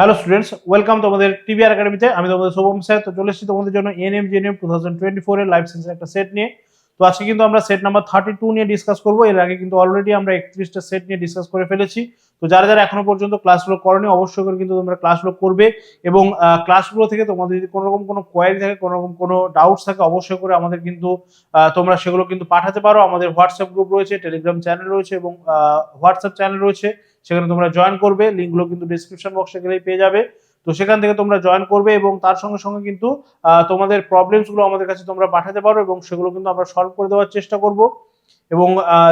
Hello students welcome তোমাদের TVR একাডেমিতে আমি তোমাদের শুভম স্যার। তো চলে এসেছি তোমাদের জন্য NM GNM two thousand twenty four এর লাইফ সায়েন্সের একটা সেট নিয়ে। তো আজকে কিন্তু আমরা সেট নাম্বার থার্টি টু নিয়ে ডিসকাস করব। এর আগে কিন্তু অলরেডি আমরা একত্রিশটা সেট নিয়ে ডিসকাস করে ফেলেছি। তো যারা যারা এখনও পর্যন্ত ক্লাসগুলো করেনি, অবশ্যই করে কিন্তু তোমরা ক্লাসগুলো করবে। এবং ক্লাসগুলো থেকে তোমাদের যদি কোনো রকম কোনো কোয়ারি থাকে, কোনো রকম কোনো ডাউটস থাকে, অবশ্যই করে আমাদের কিন্তু তোমরা সেগুলো কিন্তু পাঠাতে পারো। আমাদের হোয়াটসঅ্যাপ গ্রুপ রয়েছে টেলিগ্রাম চ্যানেল রয়েছে এবং হোয়াটসঅ্যাপ চ্যানেল রয়েছে। সেখানে তোমরা জয়েন করবে লিঙ্কগুলো কিন্তু ডিসক্রিপশন বক্সে গেলেই পেয়ে যাবে। তো সেখান থেকে তোমরা জয়েন করবে এবং তার সঙ্গে সঙ্গে কিন্তু তোমাদের প্রবলেমসগুলো আমাদের কাছে তোমরা পাঠাতে পারো এবং সেগুলো কিন্তু আমরা সলভ করে দেওয়ার চেষ্টা করব। এবং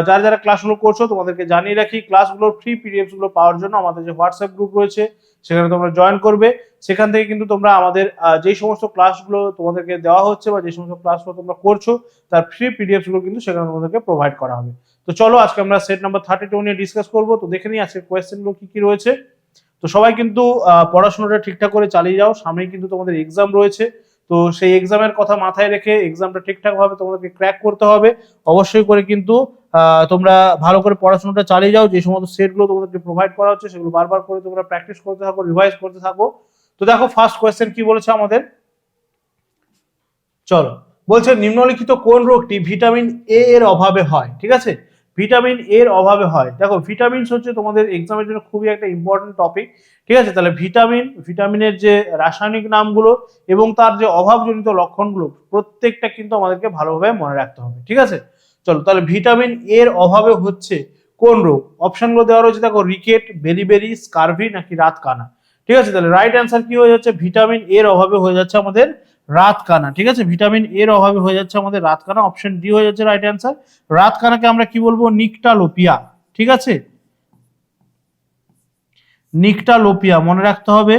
যারা যারা ক্লাসগুলো করছ, তোমাদেরকে জানিয়ে রাখি ক্লাসগুলোর ফ্রি পিডিএফগুলো পাওয়ার জন্য আমাদের যে হোয়াটসঅ্যাপ গ্রুপ রয়েছে, সেখানে তোমরা জয়েন করবে। সেখান থেকে কিন্তু তোমরা আমাদের যেই সমস্ত ক্লাসগুলো তোমাদেরকে দেওয়া হচ্ছে বা যে সমস্ত ক্লাসগুলো তোমরা করছ, তার ফ্রি পিডিএফগুলো কিন্তু সেখানে তোমাদেরকে প্রোভাইড করা হবে। তো চলো, আজকে আমরা সেট নাম্বার থার্টি টু নিয়ে ডিসকাস করব। তো দেখে নিই আজকে কোয়েশ্চেনগুলো কি কি রয়েছে। তো সবাই কিন্তু পড়াশোনাটা ঠিকঠাক করে চালিয়ে যাও। সামনেই কিন্তু তোমাদের এক্সাম রয়েছে। তো সেই এক্সামের কথা মাথায় রেখে এক্সামটা ঠিকঠাক ভাবে তোমাদেরকে ক্র্যাক করতে হবে। অবশ্যই করে কিন্তু তোমরা ভালো করে পড়াশোনাটা চালিয়ে যাও। যে সমস্ত সেটগুলো তোমাদেরকে প্রোভাইড করা হচ্ছে, সেগুলো বারবার করে তোমরা প্র্যাকটিস করতে থাকো রিভাইজ করতে থাকো। তো দেখো ফার্স্ট কোয়েশ্চেন কি বলেছে আমাদের? চলো, বলছে, নিম্নলিখিত কোন রোগটি ভিটামিন এ এর অভাবে হয়? ঠিক আছে? ভিটামিন এর অভাবে হয়। দেখো ভিটামিনস হচ্ছে তোমাদের এক্সামের জন্য খুবই একটা ইম্পর্টেন্ট টপিক ঠিক আছে? তাহলে ভিটামিন ভিটামিনের যে রাসায়নিক নামগুলো এবং তার যে অভাবজনিত লক্ষণগুলো, প্রত্যেকটা কিন্তু আমাদেরকে ভালোভাবে মনে রাখতে হবে, ঠিক আছে? চলো, তাহলে ভিটামিন এর অভাবে হচ্ছে কোন রোগ? অপশনগুলো দেওয়া রয়েছে, দেখো রিকেট বেরিবেরি স্কারভি নাকি রাত কানা ঠিক আছে? তাহলে রাইট অ্যান্সার কি হয়ে যাচ্ছে? ভিটামিন এর অভাবে হয়ে যাচ্ছে আমাদের রাত কানা ঠিক আছে? ভিটামিন এর অভাবে হয়ে যাচ্ছে আমাদের রাত কানা অপশন ডি হয়ে যাচ্ছে রাইট অ্যান্সার রাত কানাকে আমরা কি বলব? নিকটালোপিয়া, ঠিক আছে? নিকটালোপিয়া, মনে রাখতে হবে।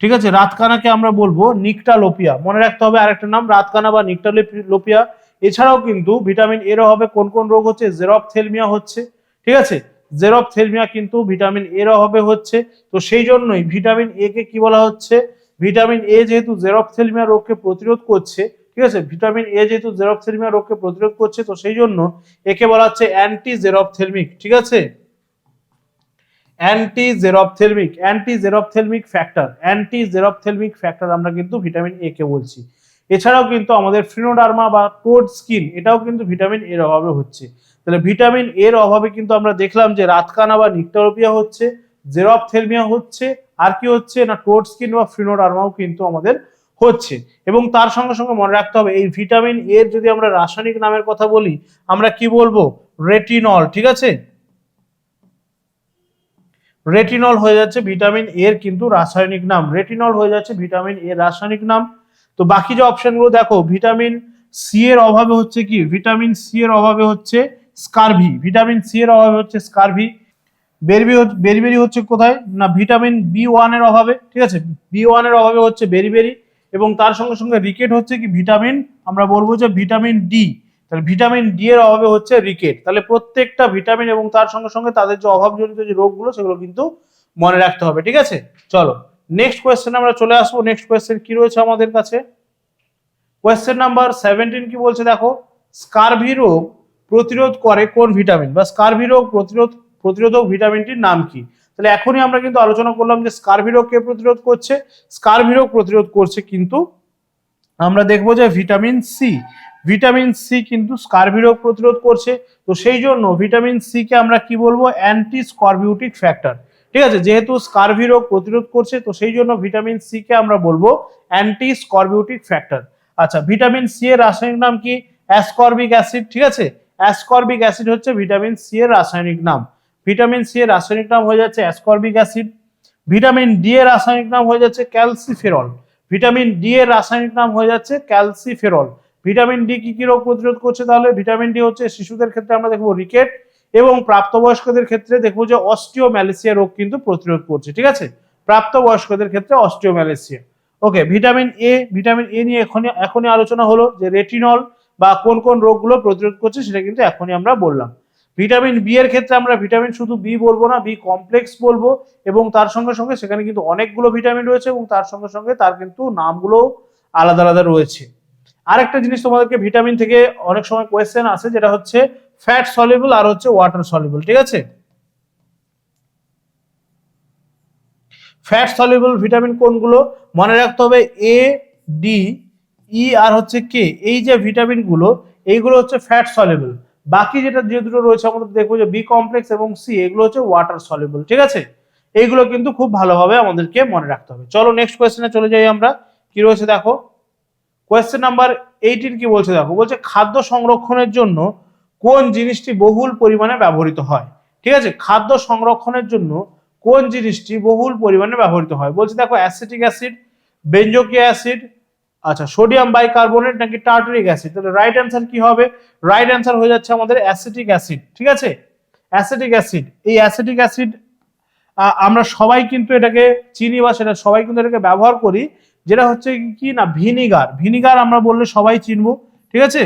ঠিক আছে? রাতকানাকে আমরা বলব নিকটালোপিয়া, মনে রাখতে হবে। আরেকটা নাম, রাতকানা বা নিকটালোপিয়া। এছাড়াও কিন্তু ভিটামিন এর অভাবে কোন কোন রোগ হচ্ছে? জেরপথেলমিয়া হচ্ছে, ঠিক আছে? জেরপথেলমিয়া কিন্তু ভিটামিন এর অভাবে হচ্ছে। তো সেই জন্যই ভিটামিন এ কে কি বলা হচ্ছে? ভিটামিন এ যেহেতু জেরপথেলমিয়া রোগকে প্রতিরোধ করছে, ঠিক আছে? ভিটামিন এ যেহেতু জেরপথেলমিয়া রোগকে প্রতিরোধ করছে, তো সেই জন্য একে বলা হচ্ছে অ্যান্টি জেরপথেলমিক ঠিক আছে? Anti xerophthalmic anti xerophthalmic factor anti xerophthalmic factor আমরা কিন্তু ভিটামিন এ কে বলছি। এছাড়াও কিন্তু আমাদের ফ্রিনোডার্মা বা কোড স্কিন এটাও কিন্তু ভিটামিন এর অভাবে হচ্ছে। তাহলে ভিটামিন এর অভাবে কিন্তু আমরা দেখলাম যে রাতকানা বা নিকটারোপিয়া হচ্ছে জেরপথেলমিয়া হচ্ছে, আর কি হচ্ছে, না টোট স্কিন বা ফ্রিনোডার্মাও কিন্তু আমাদের হচ্ছে। এবং তার সঙ্গে সঙ্গে মনে রাখতে হবে, এই ভিটামিন এর যদি আমরা রাসায়নিক নামের কথা বলি, আমরা কি বলব? রেটিনল ঠিক আছে? রেটিনল হয়ে যাচ্ছে ভিটামিন এর কিন্তু রাসায়নিক নাম। রেটিনল হয়ে যাচ্ছে ভিটামিন এর রাসায়নিক নাম। তো বাকি যে অপশনগুলো দেখো ভিটামিন সি এর অভাবে হচ্ছে কি? ভিটামিন সি এর অভাবে হচ্ছে স্কারভি ভিটামিন সি এর অভাবে হচ্ছে স্কারভি বেরিবেরি বেরিবেরি হচ্ছে কোথায়? না, ভিটামিন বি ওয়ানের অভাবে, ঠিক আছে? বি ওয়ানের অভাবে হচ্ছে বেরিবেরি এবং তার সঙ্গে সঙ্গে রিকেট হচ্ছে কি? ভিটামিন, আমরা বলব যে ভিটামিন ডি তাহলে ভিটামিন ডি এর অভাবে হচ্ছে রিকেট তাহলে প্রত্যেকটা ভিটামিন এবং তার সঙ্গে সঙ্গে তাদের যে অভাবজনিত যে রোগগুলো, সেগুলো কিন্তু মনে রাখতে হবে, ঠিক আছে? চলো নেক্সট কোয়েশ্চেন আমরা চলে আসব। নেক্সট কোয়েশ্চেন কি রয়েছে আমাদের কাছে? কোয়েশ্চেন নাম্বার সেভেন্টিন কি বলছে? দেখো, স্কারভি রোগ প্রতিরোধ করে কোন ভিটামিন? বা স্কারভি রোগ প্রতিরোধ প্রতিরোধক ভিটামিনটির নাম কি? তাহলে এখনই আমরা কিন্তু আলোচনা করলাম যে স্কারভি রোগ কে প্রতিরোধ করছে। স্কারভি রোগ প্রতিরোধ করছে কিন্তু আমরা দেখব যে ভিটামিন সি ভিটামিন সি কিন্তু স্কারভি রোগ প্রতিরোধ করছে। তো সেই জন্য ভিটামিন সি কে আমরা কি বলব? অ্যান্টি স্করবিউটিক ফ্যাক্টর ঠিক আছে? যেহেতু স্কারভি রোগ প্রতিরোধ করছে, তো সেই জন্য ভিটামিন সি কে আমরা বলব অ্যান্টি স্করবিউটিক ফ্যাক্টর আচ্ছা ভিটামিন সি এর রাসায়নিক নাম কি? অ্যাসকর্বিক অ্যাসিড ঠিক আছে? অ্যাসকর্বিক অ্যাসিড হচ্ছে ভিটামিন সি এর রাসায়নিক নাম। ভিটামিন সি এর রাসায়নিক নাম হয়ে যাচ্ছে অ্যাসকর্বিক অ্যাসিড ভিটামিন ডি এর রাসায়নিক নাম হয়ে যাচ্ছে ক্যালসিফেরল ভিটামিন ডি এর রাসায়নিক নাম হয়ে যাচ্ছে ক্যালসিফেরল ভিটামিন ডি কি কি রোগ প্রতিরোধ করছে তাহলে? ভিটামিন ডি হচ্ছে শিশুদের ক্ষেত্রে আমরা দেখব রিকেট এবং প্রাপ্তবয়স্কদের ক্ষেত্রে দেখব যে অস্টিওম্যালেসিয়া রোগ কিন্তু প্রতিরোধ করছে, ঠিক আছে? প্রাপ্তবয়স্কদের ক্ষেত্রে osteomalacia okay, vitamin A vitamin A নিয়ে এখনই এখনই আলোচনা হলো যে রেটিনল বা কোন কোন রোগগুলো প্রতিরোধ করছে সেটা কিন্তু এখনই আমরা বললাম। ভিটামিন বি এর ক্ষেত্রে আমরা ভিটামিন শুধু বি বলব না বি কমপ্লেক্স বলব এবং তার সঙ্গে সঙ্গে সেখানে কিন্তু অনেকগুলো ভিটামিন রয়েছে এবং তার সঙ্গে সঙ্গে তার কিন্তু নামগুলো আলাদা আলাদা রয়েছে। আরেকটা জিনিস তোমাদেরকে ভিটামিন থেকে অনেক সময় কোয়েশ্চেন আসে, যেটা হচ্ছে ফ্যাট সলিবল আর হচ্ছে ওয়াটার সলিবল ঠিক আছে? ফ্যাট সলিউবল ভিটামিন কোনগুলো? মনে রাখতে হবে এ ডি ই আর হচ্ছে কে এই যে ভিটামিনগুলো, এইগুলো হচ্ছে ফ্যাট সলিউবল বাকি যেটা যে দুটো রয়েছে আমাদের দেখব যে বি কমপ্লেক্স এবং সি এগুলো হচ্ছে ওয়াটার সলিউবল ঠিক আছে? এইগুলো কিন্তু খুব ভালোভাবে আমাদেরকে মনে রাখতে হবে। চলো নেক্সট কোয়েশ্চেনে চলে যাই আমরা। কি রয়েছে দেখো? কোয়েশ্চেন নাম্বার এইটিন কি বলছে দেখো? বলছে, খাদ্য সংরক্ষণের জন্য কোন জিনিসটি বহুল পরিমাণে ব্যবহৃত হয়? ঠিক আছে? খাদ্য সংরক্ষণের জন্য কোন জিনিসটি বহুল পরিমাণে ব্যবহৃত হয়? বলছে দেখো অ্যাসিটিক অ্যাসিড বেঞ্জোকিয়া অ্যাসিড আচ্ছা সোডিয়াম বাইকার্বনেট নাকি টার্টারিক অ্যাসিড তাহলে রাইট অ্যান্সার কি হবে? রাইট অ্যান্সার হয়ে যাচ্ছে আমাদের অ্যাসিটিক অ্যাসিড ঠিক আছে? অ্যাসিটিক অ্যাসিড এই অ্যাসিটিক অ্যাসিড আমরা সবাই কিন্তু এটাকে চিনি বা সেটা সবাই কিন্তু এটাকে ব্যবহার করি, যেটা হচ্ছে কি না ভিনিগার ভিনিগার আমরা বললে সবাই চিনব, ঠিক আছে?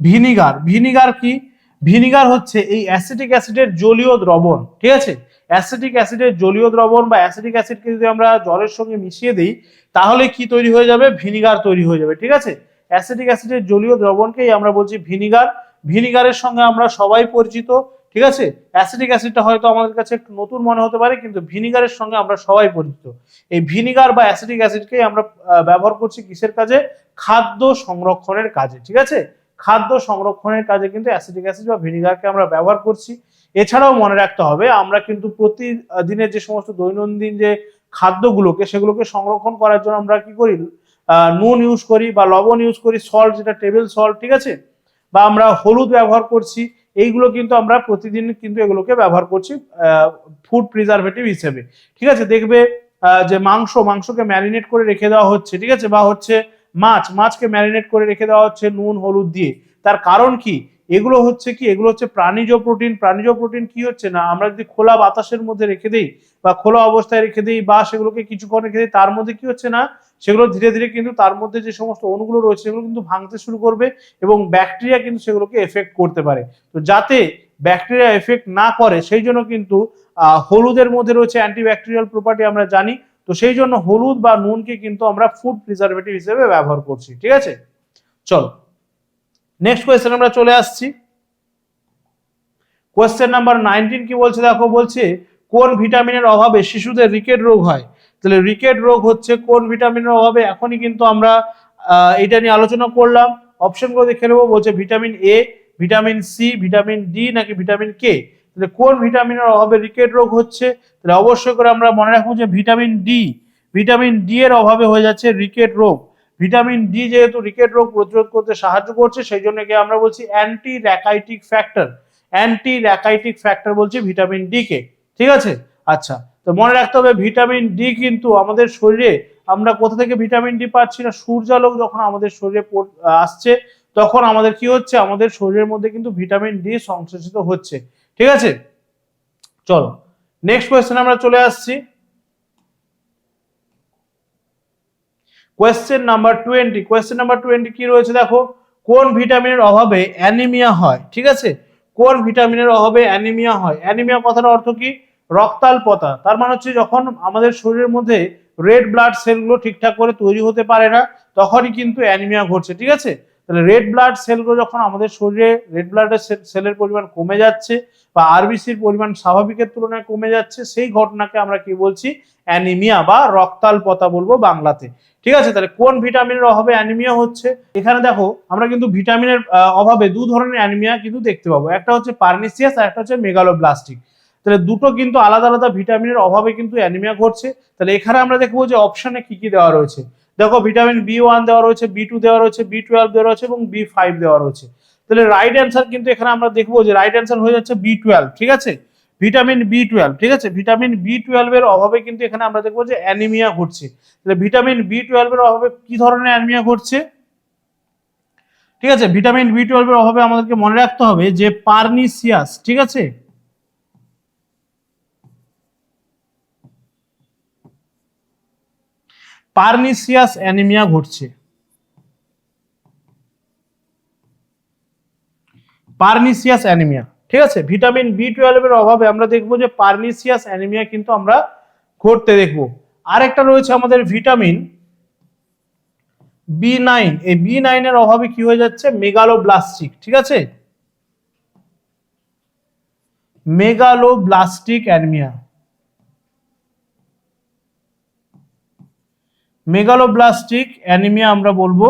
ভিনিগার ভিনিগার কি? ভিনিগার হচ্ছে এই অ্যাসিটিক অ্যাসিডের জলীয় দ্রবণ, ঠিক আছে? অ্যাসিটিক অ্যাসিডের জলীয় দ্রবণ বা অ্যাসিটিক অ্যাসিডকে যদি আমরা জলের সঙ্গে মিশিয়ে দিই, তাহলে কি তৈরি হয়ে যাবে? ভিনিগার তৈরি হয়ে যাবে, ঠিক আছে? অ্যাসিটিক অ্যাসিডের জলীয় দ্রবণকেই আমরা বলছি ভিনিগার। ভিনিগারের সঙ্গে আমরা সবাই পরিচিত, ঠিক আছে? অ্যাসিডিক অ্যাসিডটা হয়তো আমাদের কাছে একটু নতুন মনে হতে পারে, কিন্তু ভিনিগারের সঙ্গে আমরা সবাই পরিচিত। এই ভিনিগার বা অ্যাসিডিক অ্যাসিডকেই আমরা ব্যবহার করছি কিসের কাজে? খাদ্য সংরক্ষণের কাজে, ঠিক আছে? খাদ্য সংরক্ষণের কাজে কিন্তু অ্যাসিডিক অ্যাসিড বা ভিনিগারকে আমরা ব্যবহার করছি। এছাড়াও মনে রাখতে হবে, আমরা কিন্তু প্রতিদিনের যে সমস্ত দৈনন্দিন যে খাদ্যগুলোকে সেগুলোকে সংরক্ষণ করার জন্য আমরা কি করি? নুন ইউজ করি বা লবণ ইউজ করি সল্ট যেটা টেবিল সল্ট ঠিক আছে? বা আমরা হলুদ ব্যবহার করছি, এইগুলো কিন্তু আমরা প্রতিদিন কিন্তু এগুলোকে ব্যবহার করছি ফুড প্রিজারভেটিভ হিসেবে। ঠিক আছে? দেখবে যে মাংস, মাংসকে ম্যারিনেট করে রেখে দেওয়া হচ্ছে, ঠিক আছে? বা হচ্ছে মাছ, মাছকে ম্যারিনেট করে রেখে দেওয়া হচ্ছে নুন, হলুদ দিয়ে। তার কারণ কি? এগুলো হচ্ছে কি, এগুলো হচ্ছে প্রাণীজ প্রোটিন। প্রাণীজ প্রোটিন কি হচ্ছে না, আমরা যদি খোলা বাতাসের মধ্যে রেখে দিই বা খোলা অবস্থায় রেখে দিই বা সেগুলোকে কিছুক্ষণ রেখে দিই, তার মধ্যে কি হচ্ছে না, সেগুলো ধীরে ধীরে কিন্তু তার মধ্যে যে সমস্ত অণুগুলো রয়েছে সেগুলো কিন্তু ভাঙতে শুরু করবে এবং ব্যাকটেরিয়া কিন্তু সেগুলোকে এফেক্ট করতে পারে। তো যাতে ব্যাকটেরিয়া এফেক্ট না করে, সেই জন্য কিন্তু হলুদের মধ্যে রয়েছে অ্যান্টিব্যাকটেরিয়াল প্রপার্টি আমরা জানি। তো সেই জন্য হলুদ বা নুনকে কিন্তু আমরা ফুড প্রিজারভেটিভ হিসেবে ব্যবহার করছি, ঠিক আছে? চলো। নেক্সট কোয়েশ্চেন আমরা চলে আসছি। কোয়েশ্চেন নাম্বার নাইনটিন কি বলছে? দেখো, বলছে, কোন ভিটামিনের অভাবে শিশুদের রিকেট রোগ হয়? তাহলে রিকেট রোগ হচ্ছে কোন ভিটামিনের অভাবে? এখনই কিন্তু আমরা এটা নিয়ে আলোচনা করলাম। অপশনগুলো দেখে নেব। বলছে vitamin A vitamin C vitamin D নাকি ভিটামিন কে তাহলে কোন ভিটামিনের অভাবে রিকেট রোগ হচ্ছে? তাহলে অবশ্যই করে আমরা মনে রাখব যে ভিটামিন ডি ভিটামিন ডি এর অভাবে হয়ে যাচ্ছে রিকেট রোগ। ভিটামিন ডি যেহেতু রিকেট রোগ প্রতিরোধ করতে সাহায্য করছে, সেই জন্য একে আমরা বলছি anti rachitic factor anti rachitic factor বলছি ভিটামিন ডি কে। ঠিক আছে? আচ্ছা তো মনে রাখতে হবে ভিটামিন ডি কিন্তু আমাদের শরীরে, আমরা কোথা থেকে ভিটামিন ডি পাচ্ছি না, সূর্যালোক যখন আমাদের শরীরে আসছে, তখন আমাদের কি হচ্ছে? আমাদের শরীরের মধ্যে কিন্তু ভিটামিন ডি সংশ্লেষিত হচ্ছে। ঠিক আছে? চলো নেক্সট কোয়েশ্চেন আমরা চলে আসছি। Question number twenty question number twenty কি রয়েছে দেখো? কোন ভিটামিনের অভাবে অ্যানিমিয়া হয়? ঠিক আছে? কোন ভিটামিনের অভাবে অ্যানিমিয়া হয়? অ্যানিমিয়া কথার অর্থ কি? রক্তাল্পতা তার মানে হচ্ছে যখন আমাদের শরীরের মধ্যে রেড ব্লাড সেলগুলো ঠিকঠাক করে তৈরি হতে পারে না, তখনই কিন্তু অ্যানিমিয়া ঘটছে। ঠিক আছে? তাহলে রেড ব্লাড সেলগুলো যখন আমাদের শরীরে রেড ব্লাডের সেলের পরিমাণ কমে যাচ্ছে বা আরবিসির পরিমাণ স্বাভাবিকের তুলনায় কমে যাচ্ছে, সেই ঘটনাকে আমরা কি বলছি? অ্যানিমিয়া বা রক্তাল্পতা বলব বাংলাতে। ঠিক আছে? তাহলে কোন ভিটামিনের অভাবে অ্যানিমিয়া হচ্ছে? এখানে দেখো, আমরা কিন্তু ভিটামিনের অভাবে দু ধরনের অ্যানিমিয়া কিন্তু দেখতে পাবো। একটা হচ্ছে পার্নিসিয়াস আর একটা হচ্ছে মেগালোব্লাস্টিক তাহলে দুটো কিন্তু আলাদা আলাদা ভিটামিনের অভাবে কিন্তু অ্যানিমিয়া ঘটছে। তাহলে এখানে আমরা দেখব যে অপশনে কি কি দেওয়া রয়েছে? দেখো ভিটামিন বি ওয়ান দেওয়া রয়েছে বি টু দেওয়া রয়েছে বি টুয়েলভ দেওয়া রয়েছে এবং বি ফাইভ দেওয়া রয়েছে। তাহলে রাইট অ্যান্সার কিন্তু এখানে আমরা দেখব যে রাইট অ্যান্সার হয়ে যাচ্ছে বি টুয়েলভ ঠিক আছে? ভিটামিন বি টুয়েলভ ঠিক আছে? ভিটামিন বি টুয়েলভের অভাবে কিন্তু এখানে আমরা দেখব যে অ্যানিমিয়া ঘটছে। তাহলে ভিটামিন বি টুয়েলভের অভাবে কি ধরনের অ্যানিমিয়া ঘটছে? ঠিক আছে? ভিটামিন বি টুয়েলভের অভাবে আমাদেরকে মনে রাখতে হবে যে পার্নিসিয়াস, ঠিক আছে? পার্নিসিয়াস অ্যানিমিয়া ঘটছে। পার্নিসিয়াস অ্যানিমিয়া, ঠিক আছে? ভিটামিন বি টুয়েলভের অভাবে আমরা দেখব যে পার্নিসিয়াস অ্যানিমিয়া কিন্তু আমরা ঘটতে দেখব। আরেকটা রয়েছে আমাদের ভিটামিন বি নাইন এই বি নাইনের অভাবে কি হয়ে যাচ্ছে? মেগালোব্লাস্টিক, ঠিক আছে? Megaloblastic anaemia. মেগালোব্লাস্টিক অ্যানিমিয়া আমরা বলব।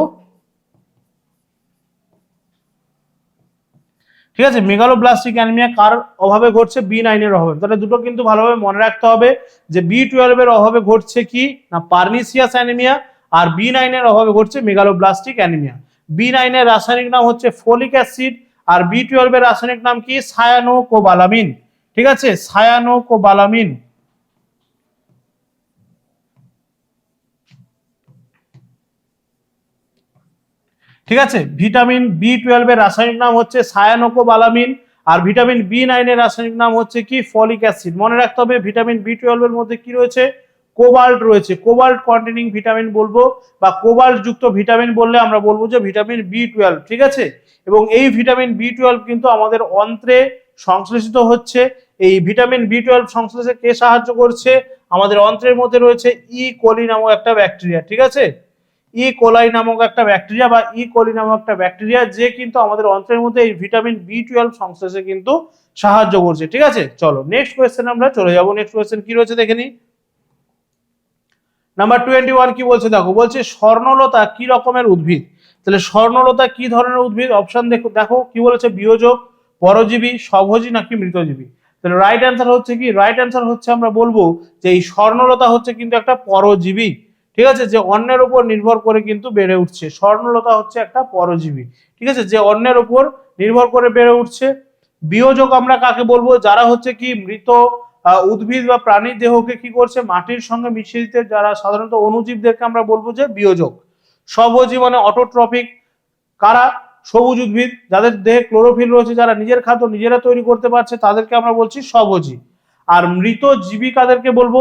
ঠিক আছে, মেগালোব্লাস্টিক অ্যানিমিয়া কার অভাবে ঘটছে? বি নাইনের অভাবে। তাহলে দুটো কিন্তু ভালোভাবে মনে রাখতে হবে যে বি টুয়েলভের অভাবে ঘটছে কি? না, পার্নিসিয়াস অ্যানিমিয়া আর বি নাইনের অভাবে ঘটছে মেগালোব্লাস্টিক অ্যানিমিয়া। বি নাইনের রাসায়নিক নাম হচ্ছে ফোলিক অ্যাসিড আর বি টুয়েলভের রাসায়নিক নাম কি? সায়ানোকোবালামিন। ঠিক আছে, সায়ানোকোবালামিন। ঠিক আছে? ভিটামিন বি টুয়েলভের রাসায়নিক নাম হচ্ছে সায়ানোকোবালামিন আর ভিটামিন বি নাইনের রাসায়নিক নাম হচ্ছে কি? Folic acid. মনে রাখতে হবে ভিটামিন বি টুয়েলভের মধ্যে কি রয়েছে? কোবাল্ট রয়েছে। কোবাল্ট কন্টেনিং ভিটামিন বলব বা কোবাল্ট যুক্ত ভিটামিন বললে আমরা বলব যে ভিটামিন বি টুয়েলভ ঠিক আছে? এবং এই ভিটামিন বি টুয়েলভ কিন্তু আমাদের অন্ত্রে সংশ্লেষিত হচ্ছে। এই ভিটামিন বি টুয়েলভ সংশ্লেষে কে সাহায্য করছে? আমাদের অন্ত্রের মধ্যে রয়েছে ই কোলি নামক একটা ব্যাকটেরিয়া ঠিক আছে? ই কোলাই নামক একটা ব্যাকটেরিয়া বা ই কোলি নামক একটা ব্যাকটেরিয়া যে কিন্তু আমাদের অন্ত্রের মধ্যে এই ভিটামিন বি টুয়েলভ সংশ্লেষে কিন্তু সাহায্য করছে। ঠিক আছে? চলো নেক্সট কোয়েশ্চেন আমরা চলে যাব। নেক্সট কোয়েশ্চেন কি রয়েছে দেখে নিই। নাম্বার টোয়েন্টি ওয়ান কি বলছে? দেখো, বলছে স্বর্ণলতা কি রকমের উদ্ভিদ? তাহলে স্বর্ণলতা কি ধরনের উদ্ভিদ? অপশন দেখো দেখো, কি বলেছে? বিয়োজক পরজীবী স্বভোজী নাকি মৃতজীবী? তাহলে রাইট অ্যান্সার হচ্ছে কি? রাইট অ্যান্সার হচ্ছে আমরা বলব যে এই স্বর্ণলতা হচ্ছে কিন্তু একটা পরজীবী। ঠিক আছে? যে অন্যের উপর নির্ভর করে কিন্তু বেড়ে উঠছে। স্বর্ণলতা হচ্ছে একটা পরজীবী। ঠিক আছে? যে অন্যের উপর নির্ভর করে বেড়ে উঠছে। বিয়োজক আমরা কাকে বলব? যারা হচ্ছে কি মৃত উদ্ভিদ বা প্রাণীর দেহকে কি করছে? মাটির সঙ্গে মিশিয়ে দিতে যারা সাধারণত অণুজীবদেরকে আমরা বলব যে বিয়োজক। স্বভোজী মানে অটোট্রপিক কারা? সবুজ উদ্ভিদ। যাদের দেহে ক্লোরোফিল রয়েছে, যারা নিজের খাদ্য নিজেরা তৈরি করতে পারছে, তাদেরকে আমরা বলছি স্বভোজী আর মৃত জীবিকাদেরকে বলব,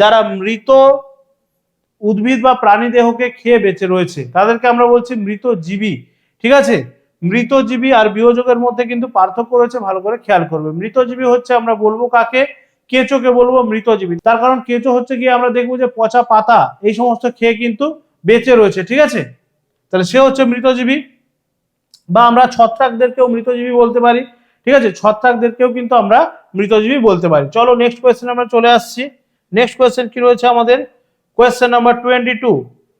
যারা মৃত উদ্ভিদ বা প্রাণী দেহকে খেয়ে বেঁচে রয়েছে। তাদেরকে আমরা বলছি মৃত জীবী। ঠিক আছে? মৃতজীবী আর বিয়োজকের মধ্যে কিন্তু পার্থক্য রয়েছে, ভালো করে খেয়াল করবে। মৃতজীবী হচ্ছে আমরা বলব কাকে? কেঁচোকে বলব মৃতজীবী তার কারণ কেঁচো হচ্ছে গিয়ে আমরা দেখব যে পচা পাতা, এই সমস্ত খেয়ে কিন্তু বেঁচে রয়েছে। ঠিক আছে? তাহলে সে হচ্ছে মৃতজীবী বা আমরা ছত্রাকদেরকেও মৃতজীবী বলতে পারি। ঠিক আছে? ছত্রাকদেরকেও কিন্তু আমরা মৃতজীবী বলতে পারি। চলো নেক্সট কোয়েশ্চেন আমরা চলে আসছি। নেক্সট কোয়েশ্চেন কি রয়েছে আমাদের? কোয়েশ্চেন নাম্বার টোয়েন্টি টু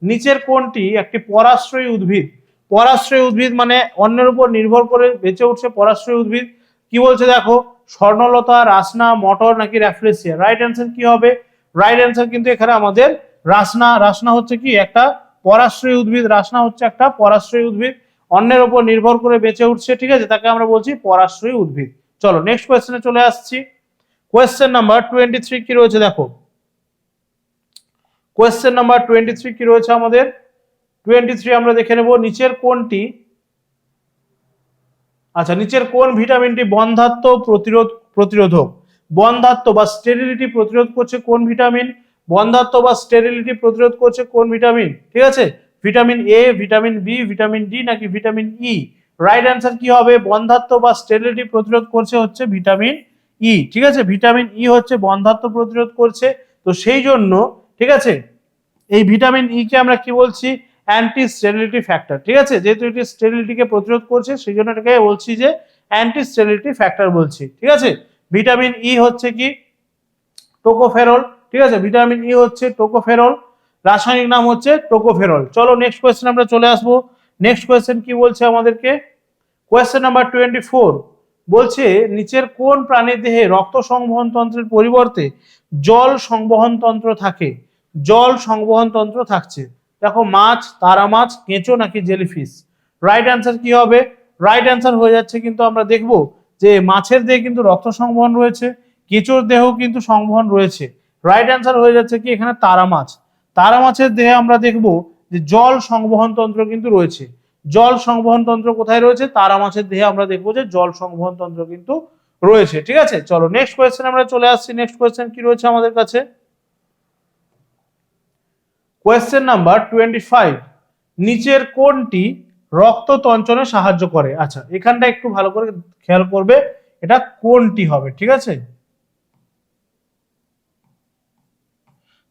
নিচের কোনটি একটি পরাশ্রয়ী উদ্ভিদ। পরাশ্রয়ী উদ্ভিদ মানে অন্যের উপর নির্ভর করে বেঁচে উঠছে পরাশ্রয়ী উদ্ভিদ। কি বলছে দেখো? স্বর্ণলতা, রাসনা, মটর নাকি র্যাফলেসিয়া রাইট অ্যান্সার কি হবে? রাইট অ্যান্সার কিন্তু এখানে আমাদের রাসনা। রাসনা হচ্ছে কি? একটা পরাশ্রয়ী উদ্ভিদ। রাসনা হচ্ছে একটা পরাশ্রয়ী উদ্ভিদ। অন্যের উপর নির্ভর করে বেঁচে উঠছে, ঠিক আছে? তাকে আমরা বলছি পরাশ্রয়ী উদ্ভিদ। চলো নেক্সট কোয়েশ্চেনে চলে আসছি। কোয়েশ্চেন নাম্বার টোয়েন্টি থ্রি কি রয়েছে দেখো? কোয়েশ্চেন নাম্বার টোয়েন্টি থ্রি কি রয়েছে আমাদের? টোয়েন্টি থ্রি আমরা দেখে নেব নিচের কোনটি? আচ্ছা নিচের কোন ভিটামিনটি বন্ধাত্ম প্রতিরোধ, প্রতিরোধক? বন্ধাত্ম বা স্টেরিলিটি প্রতিরোধ করছে কোন ভিটামিন বন্ধাত্ম বা স্টেরিলিটি প্রতিরোধ করছে কোন ভিটামিন ঠিক আছে? Vitamin A vitamin B vitamin D নাকি ভিটামিন ই রাইট অ্যান্সার কি হবে? বন্ধাত্ম বা স্টেরিলিটি প্রতিরোধ করছে হচ্ছে ভিটামিন ই ঠিক আছে? ভিটামিন ই হচ্ছে বন্ধাত্ম প্রতিরোধ করছে, তো সেই জন্য, ঠিক আছে? এই ভিটামিন ই কে আমরা কি বলছি? অ্যান্টি স্টেরিলিটি ফ্যাক্টর ঠিক আছে? যেহেতু এটি স্টেরিলিটিকে প্রতিরোধ করছে, সেই জন্য এটাকে বলছি যে অ্যান্টি স্টেরিলিটি ফ্যাক্টর বলছি, ঠিক আছে? ভিটামিন ই হচ্ছে কি? টোকোফেরল, ঠিক আছে? ভিটামিন ই হচ্ছে টোকোফেরল, রাসায়নিক নাম হচ্ছে টোকোফেরল। চলো নেক্সট কোয়েশ্চেন আমরা চলে আসব। নেক্সট কোয়েশ্চেন কি বলছে আমাদেরকে? কোয়েশ্চেন নাম্বার টোয়েন্টি ফোর বলছে, নিচের কোন প্রাণীর দেহে রক্ত সংবহন তন্ত্রের পরিবর্তে জল সংবহন তন্ত্র থাকে? জল সংবহন তন্ত্র থাকছে। দেখো মাছ, তারা মাছ, কেঁচো নাকি জেলিফিশ? রাইট অ্যান্সার কি হবে? রাইট অ্যান্সার হয়ে যাচ্ছে কিন্তু আমরা দেখব যে মাছের দেহে কিন্তু রক্ত সংবহন রয়েছে, কেঁচোর দেহ কিন্তু সংবহন রয়েছে। রাইট অ্যান্সার হয়ে যাচ্ছে কি? এখানে তারা মাছ। তারা মাছের দেহে আমরা দেখব যে জল সংবহন তন্ত্র কিন্তু রয়েছে। জল সংবহন তন্ত্র কোথায় রয়েছে? তারা মাছের দেহে আমরা দেখব যে জল সংবহন তন্ত্র কিন্তু রয়েছে। ঠিক আছে? চলো নেক্সট কোয়েশ্চেন আমরা চলে আসছি। নেক্সট কোয়েশ্চেন কি রয়েছে আমাদের কাছে? কোয়েশ্চেন নাম্বার টোয়েন্টি ফাইভ নিচের কোনটি রক্ত তঞ্চনে সাহায্য করে? আচ্ছা এখানটা একটু ভালো করে খেয়াল করবে, এটা কোনটি হবে, ঠিক আছে?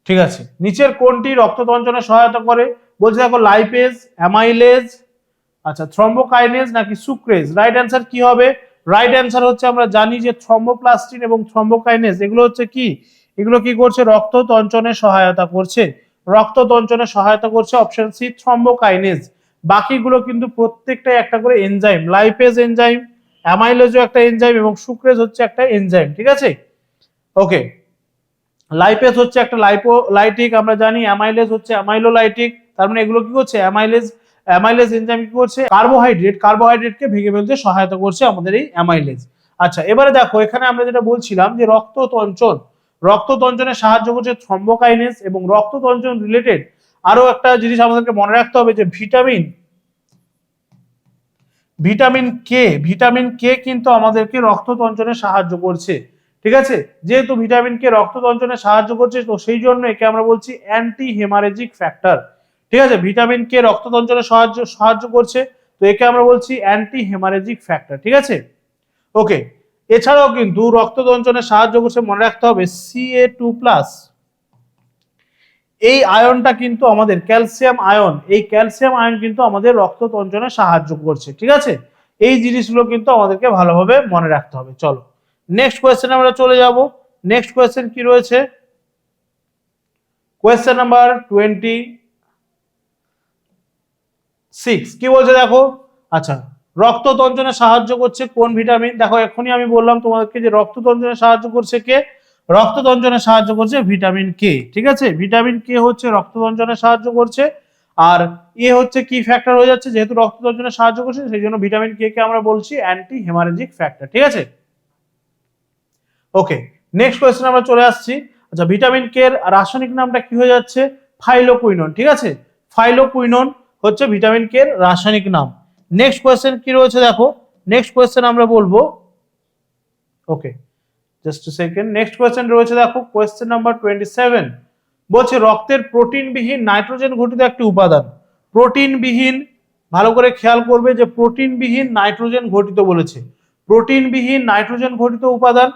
ঠিক আছে, নিচের কোনটি রক্ত তঞ্চনে সহায়তা করে? বলছে দেখো লাইপেজ অ্যামাইলেজ আচ্ছা থ্রম্বোকাইনেজ নাকি সুক্রেজ রাইট অ্যান্সার কি হবে? রাইট অ্যান্সার হচ্ছে আমরা জানি যে থ্রম্বোপ্লাস্টিন এবং থ্রম্বোকাইনেজ এগুলো হচ্ছে কি? এগুলো কি করছে? রক্ত তঞ্চনে সহায়তা করছে। রক্ত তঞ্চনে সহায়তা করছে অপশন সি থ্রম্বোকাইনেজ বাকিগুলো কিন্তু প্রত্যেকটাই একটা করে এনজাইম লাইপেজ এনজাইম অ্যামাইলেজও একটা এনজাইম এবং সুক্রেজ হচ্ছে একটা এনজাইম ঠিক আছে? ওকে লাইপেজ হচ্ছে একটা লাইপোলাইটিক আমরা জানি অ্যামাইলেজ হচ্ছে অ্যামাইলোলাইটিক তার মানে এগুলো কি করছে? অ্যামাইলেজ অ্যামাইলেজ এনজাইম কি করছে? কার্বোহাইড্রেট কার্বোহাইড্রেটকে ভেঙে ফেলতে সহায়তা করছে আমাদের এই অ্যামাইলেজ আচ্ছা এবারে দেখো, এখানে আমরা যেটা বলছিলাম যে রক্ত তঞ্চন রক্ত তঞ্চনে সাহায্য করছে থ্রম্বোকাইনেস এবং রক্ত তঞ্চন রিলেটেড আরও একটা জিনিস আমাদেরকে মনে রাখতে হবে যে vitamin vitamin K vitamin K কিন্তু আমাদেরকে রক্ত তঞ্চনে সাহায্য করছে, ঠিক আছে? যেহেতু ভিটামিন কে রক্ত তঞ্চনে সাহায্য করছে, তো সেই জন্য একে আমরা বলছি অ্যান্টি হেমারেজিক ফ্যাক্টর ঠিক আছে? ভিটামিন কে রক্ত তঞ্চনে সাহায্য সাহায্য করছে, তো একে আমরা বলছি অ্যান্টি হেমারেজিক ফ্যাক্টর ঠিক আছে? ওকে এছাড়াও কিন্তু রক্ত তঞ্চনে সাহায্য করছে, মনে রাখতে হবে সিএ টু প্লাস এই আয়নটা কিন্তু আমাদের ক্যালসিয়াম আয়ন, এই ক্যালসিয়াম আয়ন কিন্তু আমাদের রক্ত তঞ্চনে সাহায্য করছে, ঠিক আছে? এই জিনিসগুলো কিন্তু আমাদেরকে ভালোভাবে মনে রাখতে হবে, চলো। নেক্সট কোয়েশ্চেন আমরা চলে যাব। নেক্সট কোয়েশ্চেন কি রয়েছে? কোয়েশ্চেন নাম্বার টোয়েন্টি সিক্স কি বলছে দেখো? আচ্ছা রক্ত তঞ্চনে সাহায্য করছে কোন ভিটামিন? দেখো, এখনই আমি বললাম তোমাদেরকে যে রক্ত তঞ্চনে সাহায্য করছে কে? রক্ত তঞ্চনে সাহায্য করছে ভিটামিন কে ঠিক আছে? ভিটামিন কে হচ্ছে রক্ত তঞ্চনে সাহায্য করছে, আর এ হচ্ছে কি ফ্যাক্টর হয়ে যাচ্ছে? যেহেতু রক্ত তঞ্চনে সাহায্য করছে, সেই জন্য ভিটামিন কে কে আমরা বলছি অ্যান্টি হেমারেজিক ফ্যাক্টর ঠিক আছে? ওকে নেক্সট কোয়েশ্চেন আমরা চলে আসছি। আচ্ছা ভিটামিন কে এর রাসায়নিক নামটা কি হয়ে যাচ্ছে? ফাইলোকুইনন ঠিক আছে? ফাইলোকুইনন হচ্ছে ভিটামিন কে এর রাসায়নিক নাম। নেক্সট কোয়েশ্চেন কি রয়েছে দেখো? নেক্সট কোয়েশ্চেন আমরা বলব। Okay just second next question রয়েছে দেখো কোয়েশ্চেন নাম্বার টোয়েন্টি সেভেন বলছে, রক্তের প্রোটিনবিহীন নাইট্রোজেন ঘটিত একটি উপাদান। প্রোটিনবিহীন, ভালো করে খেয়াল করবে যে প্রোটিনবিহীন নাইট্রোজেন ঘটিত বলেছে। প্রোটিনবিহীন নাইট্রোজেন ঘটিত উপাদান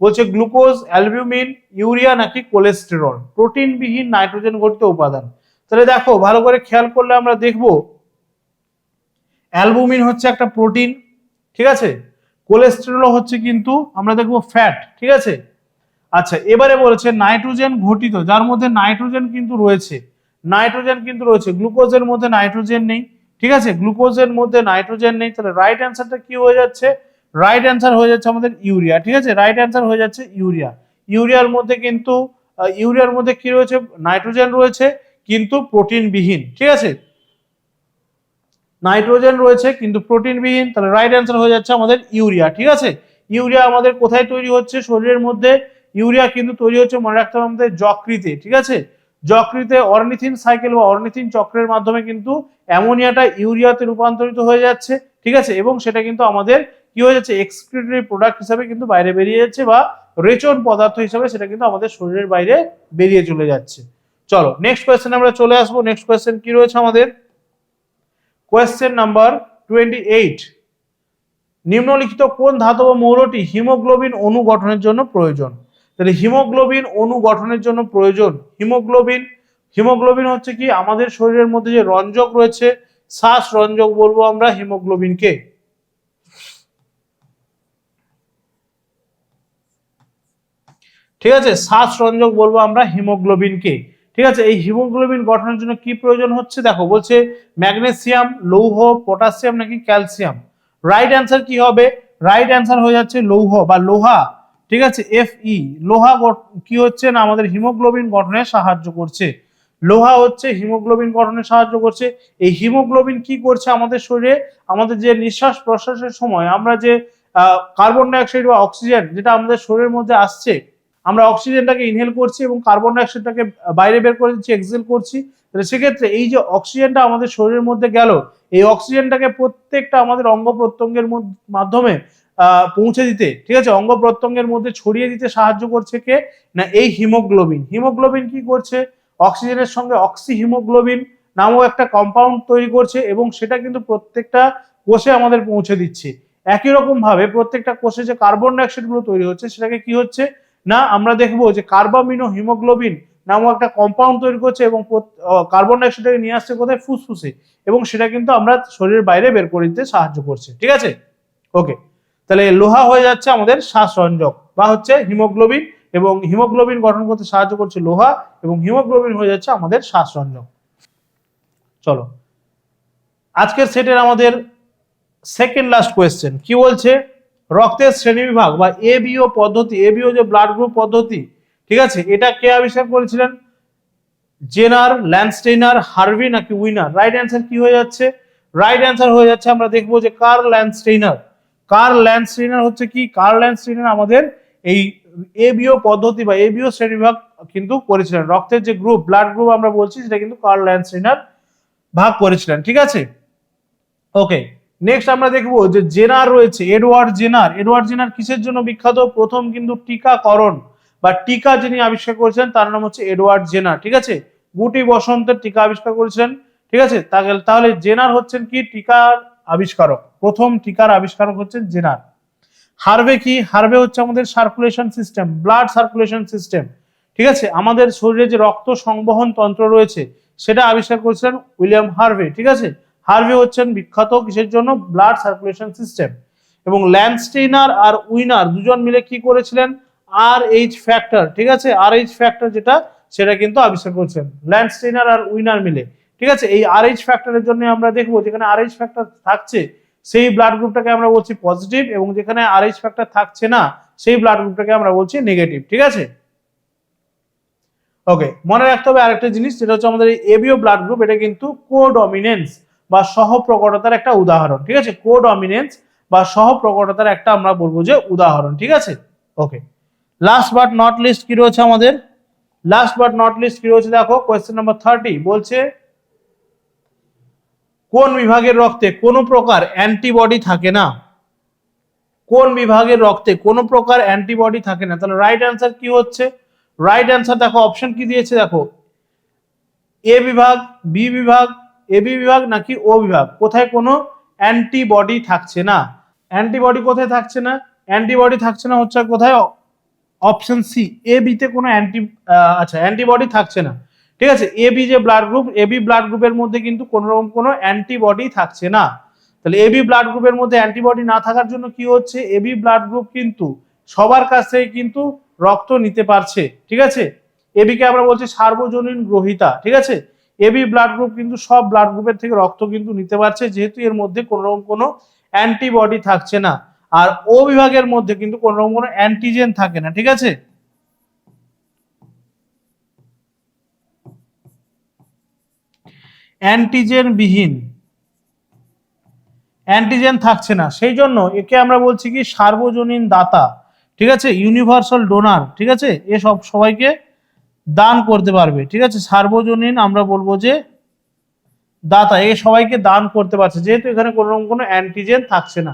বলছে গ্লুকোজ, অ্যালবিউমিন, ইউরিয়া নাকি কোলেস্টেরল। প্রোটিনবিহীন নাইট্রোজেন ঘটিত উপাদান। তাহলে দেখো, ভালো করে খেয়াল করলে আমরা দেখব অ্যালবুমিন হচ্ছে একটা প্রোটিন, ঠিক আছে? কোলেস্টেরল হচ্ছে কিন্তু আমরা দেখব ফ্যাট, ঠিক আছে? আচ্ছা এবারে বলেছে নাইট্রোজেন ঘটিত, যার মধ্যে নাইট্রোজেন কিন্তু রয়েছে। নাইট্রোজেন কিন্তু রয়েছে, গ্লুকোজের মধ্যে নাইট্রোজেন নেই, ঠিক আছে? গ্লুকোজের মধ্যে নাইট্রোজেন নেই, তাহলে রাইট অ্যান্সারটা কি হয়ে যাচ্ছে? রাইট অ্যান্সার হয়ে যাচ্ছে আমাদের ইউরিয়া, ঠিক আছে? রাইট অ্যান্সার হয়ে যাচ্ছে ইউরিয়া। ইউরিয়ার মধ্যে কিন্তু ইউরিয়ার মধ্যে কি রয়েছে? নাইট্রোজেন রয়েছে, কিন্তু প্রোটিনবিহীন, ঠিক আছে? নাইট্রোজেন রয়েছে, কিন্তু প্রোটিনবিহীন, তাহলে রাইট অ্যান্সার হয়ে যাচ্ছে আমাদের ইউরিয়া, ঠিক আছে? ইউরিয়া আমাদের কোথায় তৈরি হচ্ছে? শরীরের মধ্যে। ইউরিয়া কিন্তু তৈরি হচ্ছে, মনে রাখতে হবে আমাদের যকৃতে, ঠিক আছে? যকৃতে অর্নিথিন সাইকেল বা অর্নিথিন চক্রের মাধ্যমে কিন্তু অ্যামোনিয়াটা ইউরিয়াতে রূপান্তরিত হয়ে যাচ্ছে, ঠিক আছে? এবং সেটা কিন্তু আমাদের কি হয়ে যাচ্ছে? এক্সক্রিটরি প্রোডাক্ট হিসাবে কিন্তু বাইরে বেরিয়ে যাচ্ছে বা রেচন পদার্থ হিসাবে সেটা কিন্তু আমাদের শরীরের বাইরে বেরিয়ে চলে যাচ্ছে। চলো নেক্সট কোয়েশ্চেন আমরা চলে আসব। নেক্সট কোয়েশ্চেন কি রয়েছে আমাদের? কোয়েশ্চেন নাম্বার টোয়েন্টি এইট নিম্নলিখিত কোন ধাতব মৌলটি হিমোগ্লোবিন অণু গঠনের জন্য প্রয়োজন? তাহলে হিমোগ্লোবিন অণু গঠনের জন্য প্রয়োজন হিমোগ্লোবিন। হিমোগ্লোবিন হচ্ছে কি? আমাদের শরীরের মধ্যে যে রঞ্জক রয়েছে, শ্বাস রঞ্জক বলব আমরা হিমোগ্লোবিনকে। ঠিক আছে? শ্বাস রঞ্জক বলব আমরা হিমোগ্লোবিনকে। ঠিক আছে, এই হিমোগ্লোবিন গঠনের জন্য কি প্রয়োজন হচ্ছে? দেখো, বলছে ম্যাগনেসিয়াম, লৌহ পটাশিয়াম নাকি ক্যালসিয়াম? রাইট অ্যান্সার কি হবে? রাইট অ্যান্সার হয়ে যাচ্ছে লৌহ বা লোহা। ঠিক আছে এফ ই লোহা কি হচ্ছে না, আমাদের হিমোগ্লোবিন গঠনে সাহায্য করছে। লোহা হচ্ছে হিমোগ্লোবিন গঠনে সাহায্য করছে। এই হিমোগ্লোবিন কি করছে আমাদের শরীরে? আমাদের যে নিঃশ্বাস প্রশ্বাসের সময় আমরা যে কার্বন ডাইঅক্সাইড বা অক্সিজেন যেটা আমাদের শরীরের মধ্যে আসছে আমরা অক্সিজেনটাকে ইনহেল করছি এবং কার্বন ডাইঅক্সাইডটাকে বাইরে বের করে দিচ্ছি এক্সেল করছি। তাহলে সেক্ষেত্রে এই যে অক্সিজেনটা আমাদের শরীরের মধ্যে গেল, এই অক্সিজেনটাকে প্রত্যেকটা আমাদের অঙ্গ প্রত্যঙ্গের মাধ্যমে পৌঁছে দিতে, ঠিক আছে? অঙ্গ প্রত্যঙ্গের মধ্যে ছড়িয়ে দিতে সাহায্য করছে কে? না, এই হিমোগ্লোবিন। হিমোগ্লোবিন কি করছে? অক্সিজেনের সঙ্গে অক্সি হিমোগ্লোবিন নামক একটা কম্পাউন্ড তৈরি করছে এবং সেটা কিন্তু প্রত্যেকটা কোষে আমাদের পৌঁছে দিচ্ছে। একই রকম ভাবে প্রত্যেকটা কোষে যে কার্বন ডাইঅক্সাইডগুলো তৈরি হচ্ছে, সেটাকে কি হচ্ছে? না, আমরা দেখব যে কার্বামিনো হিমোগ্লোবিন নামক একটা কম্পাউন্ড তৈরি করছে এবং কার্বন ডাইঅক্সাইডটাকে নিয়ে আসছে কোথায়? ফুসফুসে। এবং সেটা কিন্তু আমরা শরীরের বাইরে বের করে দিতে সাহায্য করছে। ঠিক আছে? ওকে তাহলে লোহা হয়ে যাচ্ছে আমাদের শ্বাসরঞ্জক বা হচ্ছে হিমোগ্লোবিন এবং হিমোগ্লোবিন গঠন করতে সাহায্য করছে লোহা এবং হিমোগ্লোবিন হয়ে যাচ্ছে আমাদের শ্বাসরঞ্জক। চলো। আজকের সেটের আমাদের সেকেন্ড লাস্ট কোয়েশ্চেন কি বলছে? রক্তের শ্রেণীবিভাগ বা এবিও পদ্ধতি এবিও যে ব্লাড গ্রুপ পদ্ধতি, ঠিক আছে? এটা কে আবিষ্কার করেছিলেন? জেনার ল্যান্ডস্টেইনার হার্ভি নাকি উইনার? রাইট অ্যান্সার কি হয়ে যাচ্ছে? রাইট অ্যান্সার হয়ে যাচ্ছে, আমরা দেখব যে কার ল্যান্ডস্টেইনার কার ল্যান্ডস্টেইনার হচ্ছে কি? কার ল্যান্ডস্টেইনার আমাদের এই এবিও পদ্ধতি বা এবিও শ্রেণীবিভাগ কিন্তু করেছিলেন। রক্তের যে গ্রুপ ব্লাড গ্রুপ আমরা বলছি, সেটা কিন্তু কার্ল ল্যান্ডস্টেইনার ভাগ করেছিলেন, ঠিক আছে? ওকে নেক্সট আমরা দেখব যে জেনার রয়েছে, এডওয়ার্ড জেনার। এডওয়ার্ড জেনার কিসের জন্য বিখ্যাত? প্রথম কিন্তু টিকাকরণ। বা টিকা যিনি আবিষ্কার করেছেন তার নাম হচ্ছে এডওয়ার্ড জেনার, ঠিক আছে? গুটি বসন্তের টিকা আবিষ্কার করেছেন ঠিক আছে? তাহলে জেনার হচ্ছেন কি? টিকার আবিষ্কারক। প্রথম টিকার আবিষ্কারক হচ্ছেন জেনার। হার্ভে কি? হার্ভে হচ্ছে আমাদের circulation system blood circulation system ঠিক আছে? আমাদের শরীরে যে রক্ত সংবহন তন্ত্র রয়েছে, সেটা আবিষ্কার করেছিলেন উইলিয়াম হার্ভে, ঠিক আছে? হার্ভে হচ্ছেন বিখ্যাত কিসের জন্য? ব্লাড সার্কুলেশন সিস্টেম এবং ল্যান্ডস্টেইনার আর উইনার দুজন মিলে কি করেছিলেন? আর এইচ ফ্যাক্টর ঠিক আছে? আর এইচ ফ্যাক্টর যেটা, সেটা কিন্তু আবিষ্কার করেছেন ল্যান্ডস্টেইনার আর উইনার মিলে, ঠিক আছে? এই আর এইচ ফ্যাক্টরের জন্য আমরা দেখব, যেখানে আর এইচ ফ্যাক্টর থাকছে, সেই ব্লাড গ্রুপটাকে আমরা বলছি পজিটিভ এবং যেখানে আর এইচ ফ্যাক্টর থাকছে না, সেই ব্লাড গ্রুপটাকে আমরা বলছি নেগেটিভ ঠিক আছে? ওকে মনে রাখতে হবে আরেকটা জিনিস যেটা হচ্ছে আমাদের এবিও ব্লাড গ্রুপ এটা কিন্তু কোডমিনেন্স বা সহপ্রকটতার একটা উদাহরণ, ঠিক আছে? কোডমিনেন্স বা সহপ্রকটতার একটা আমরা বলব যে উদাহরণ, ঠিক আছে? Okay last but not least কি রয়েছে আমাদের? লাস্ট বাট নট লিস্ট কি রয়েছে দেখো? কোয়েশ্চেন নাম্বার থার্টি বলছে, কোন বিভাগের রক্তে কোনো প্রকার অ্যান্টিবডি থাকে না? কোন বিভাগের রক্তে কোনো প্রকার অ্যান্টিবডি থাকে না? তাহলে রাইট অ্যান্সার কি হচ্ছে? রাইট অ্যান্সার দেখো অপশন কি দিয়েছে দেখো? এ বিভাগ বি বিভাগ এ বি বিভাগ নাকি ও বিভাগ? কোথায় কোনো অ্যান্টিবডি থাকছে না? অ্যান্টিবডি কোথায় থাকছে না? অ্যান্টিবডি থাকছে না হচ্ছে কোথায়? অপশন সি, এ বিতে কোনো অ্যান্টি আচ্ছা অ্যান্টিবডি থাকছে না। ঠিক আছে, এ বি যে blood group, A B blood গ্রুপের মধ্যে কিন্তু কোনো রকম কোনো অ্যান্টিবডি থাকছে না। তাহলে এ বি ব্লাড গ্রুপের মধ্যে অ্যান্টিবডি না থাকার জন্য কি হচ্ছে? এ বি ব্লাড গ্রুপ কিন্তু সবার কাছ থেকে কিন্তু রক্ত নিতে পারছে। ঠিক আছে? এবিকে আমরা বলছি সার্বজনীন গ্রহিতা। ঠিক আছে? এবি ব্লাড গ্রুপ কিন্তু সব ব্লাড গ্রুপের থেকে রক্ত কিন্তু নিতে পারছে, যেহেতু এর মধ্যে কোনো রকম কোনো অ্যান্টিবডি থাকছে না। আর ও বিভাগের মধ্যে কিন্তু কোনো রকম কোনো অ্যান্টিজেন থাকে না, ঠিক আছে? অ্যান্টিজেন বিহীন। অ্যান্টিজেন থাকছে না, সেই জন্য একে আমরা বলছি কি সার্বজনীন দাতা, ঠিক আছে? ইউনিভার্সাল ডোনার ঠিক আছে? এ সব সবাইকে দান করতে পারবে। ঠিক আছে? সার্বজনীন আমরা বলব যে দাতা, এ সবাইকে দান করতে পারছে। যেহেতু এখানে কোনো রকম কোনো অ্যান্টিজেন থাকছে না।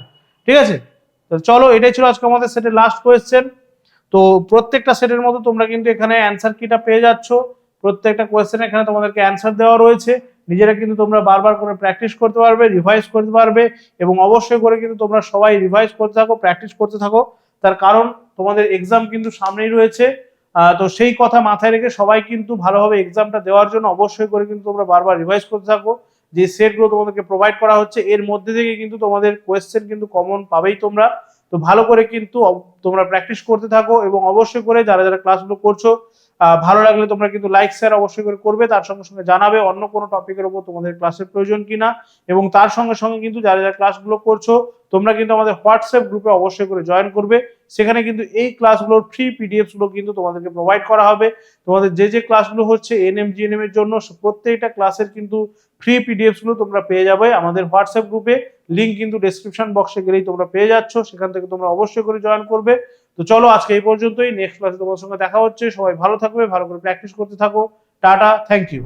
ঠিক আছে? তো চলো, এটাই ছিল আজকে আমাদের সেটের লাস্ট কোয়েশ্চেন তো প্রত্যেকটা সেটের মতো তোমরা কিন্তু এখানে অ্যান্সার কিটা পেয়ে যাচ্ছ। প্রত্যেকটা কোয়েশ্চেন এখানে তোমাদেরকে অ্যান্সার দেওয়া রয়েছে। নিজেরা কিন্তু তোমরা বারবার করে প্র্যাকটিস করতে পারবে রিভাইজ করতে পারবে এবং অবশ্যই করে কিন্তু তোমরা সবাই রিভাইজ করতে থাকো প্র্যাকটিস করতে থাকো। তার কারণ তোমাদের এক্সাম কিন্তু সামনেই রয়েছে। তো সেই কথা মাথায় রেখে সবাই কিন্তু ভালোভাবে এক্সামটা দেওয়ার জন্য অবশ্যই করে কিন্তু তোমরা বারবার রিভাইজ করতে থাকো। যে সেটগুলো তোমাদেরকে প্রোভাইড করা হচ্ছে, এর মধ্যে থেকে কিন্তু তোমাদের কোয়েশ্চেন কিন্তু কমন পাবেই তোমরা। তো ভালো করে কিন্তু তোমরা প্র্যাকটিস করতে থাকো এবং অবশ্যই করে যারা যারা ক্লাসগুলো করছ ভালো লাগলে তোমরা কিন্তু লাইক শেয়ার অবশ্যই করে করবে। তার সঙ্গে সঙ্গে জানাবে অন্য কোনো টপিকের উপর তোমাদের ক্লাসের প্রয়োজন কিনা। এবং তার সঙ্গে সঙ্গে কিন্তু যারা যারা ক্লাসগুলো করছ, তোমরা কিন্তু আমাদের হোয়াটসঅ্যাপ গ্রুপে অবশ্যই করে জয়েন করবে। সেখানে কিন্তু এই ক্লাসগুলোর ফ্রি পিডিএফগুলো কিন্তু তোমাদেরকে প্রোভাইড করা হবে। তোমাদের যে যে ক্লাসগুলো হচ্ছে এনএম জিএনএম এর জন্য প্রত্যেকটা ক্লাসের কিন্তু ফ্রি পিডিএফগুলো তোমরা পেয়ে যাবে। আমাদের হোয়াটসঅ্যাপ গ্রুপে লিঙ্ক কিন্তু ডেসক্রিপশন বক্সে গেলেই তোমরা পেয়ে যাচ্ছ। সেখান থেকে তোমরা অবশ্যই করে জয়েন করবে। তো চলো আজকে এই পর্যন্তই। নেক্সট ক্লাসে তোমার সঙ্গে দেখা হচ্ছে। সবাই ভালো থাকবে, ভালো করে প্র্যাকটিস করতে থাকো। Tata thank you